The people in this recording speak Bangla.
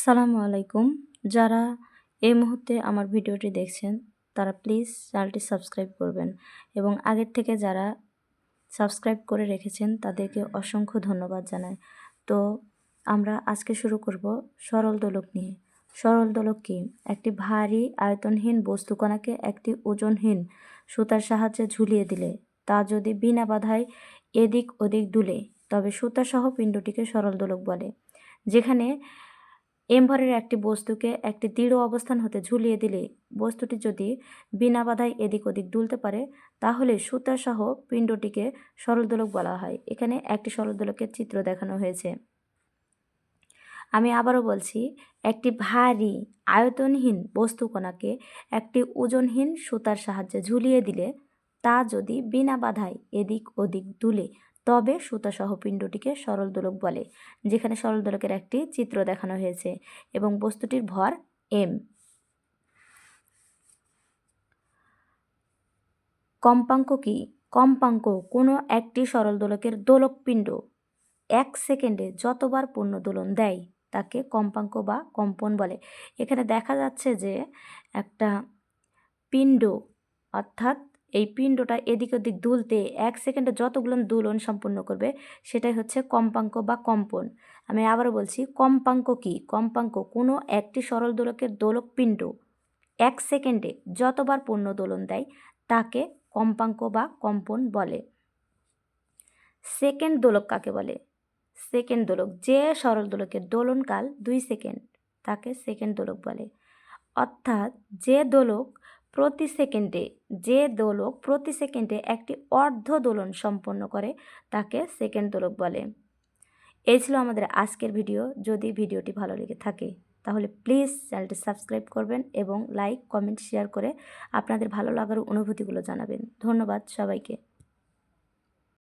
আসসালামু আলাইকুম। যারা এই মুহূর্তে আমার ভিডিওটি দেখছেন, তারা প্লিজ চ্যানেলটি সাবস্ক্রাইব করবেন এবং আগের থেকে যারা সাবস্ক্রাইব করে রেখেছেন, তাদেরকে অসংখ্য ধন্যবাদ জানাই। তো আমরা আজকে শুরু করব সরল দোলক নিয়ে। সরল দোলক কি? একটি ভারী আয়তনহীন বস্তুকণাকে একটি ওজনহীন সুতার সাহায্যে ঝুলিয়ে দিলে, তা যদি বিনা বাধায় এদিক ওদিক দুলে, তবে সুতাসহ পিণ্ডটিকে সরল দোলক বলে, যেখানে এমভরের একটি বস্তুকে একটি দৃঢ় অবস্থান হতে ঝুলিয়ে দিলে বস্তুটি যদি বিনা বাধায় এদিক ওদিক দুলতে পারে, তাহলে সুতাসহ পিণ্ডটিকে সরলদোলক বলা হয়। এখানে একটি সরলদোলকের চিত্র দেখানো হয়েছে। আমি আবারও বলছি, একটি ভারী আয়তনহীন বস্তুকণাকে একটি ওজনহীন সুতার সাহায্যে ঝুলিয়ে দিলে তা যদি বিনা বাধায় এদিক ওদিক দুলে তবে সুতাসহ পিণ্ডটিকে সরল দোলক বলে, যেখানে সরল দোলকের একটি চিত্র দেখানো হয়েছে এবং বস্তুটির ভর এম। কম্পাঙ্ক কি? কম্পাঙ্ক কোনো একটি সরল দোলকের দোলক পিণ্ড এক সেকেন্ডে যতবার পূর্ণ দোলন দেয়, তাকে কম্পাঙ্ক বা কম্পন বলে। এখানে দেখা যাচ্ছে যে একটা পিণ্ড, অর্থাৎ এই পিণ্ডটা এদিক ওদিক দুলতে এক সেকেন্ডে যতগুলো দুলন সম্পূর্ণ করবে, সেটাই হচ্ছে কম্পাঙ্ক বা কম্পন। আমি আবারও বলছি, কম্পাঙ্ক কি? কম্পাঙ্ক কোনো একটি সরল দোলকের দোলক পিণ্ড এক সেকেন্ডে যতবার পূর্ণ দোলন দেয়, তাকে কম্পাঙ্ক বা কম্পন বলে। সেকেন্ড দোলক কাকে বলে? সেকেন্ড দোলক, যে সরল দোলকের দোলনকাল দুই সেকেন্ড, তাকে সেকেন্ড দোলক বলে। অর্থাৎ যে দোলক প্রতি সেকেন্ডে যে দোলক প্রতি সেকেন্ডে একটি অর্ধ দোলন সম্পন্ন করে, তাকে সেকেন্ড দোলক বলে। এই ছিল আমাদের আজকের ভিডিও। যদি ভিডিওটি ভালো লেগে থাকে, তাহলে প্লিজ চ্যানেলটি সাবস্ক্রাইব করবেন এবং লাইক, কমেন্ট, শেয়ার করে আপনাদের ভালো লাগার অনুভূতিগুলো জানাবেন। ধন্যবাদ সবাইকে।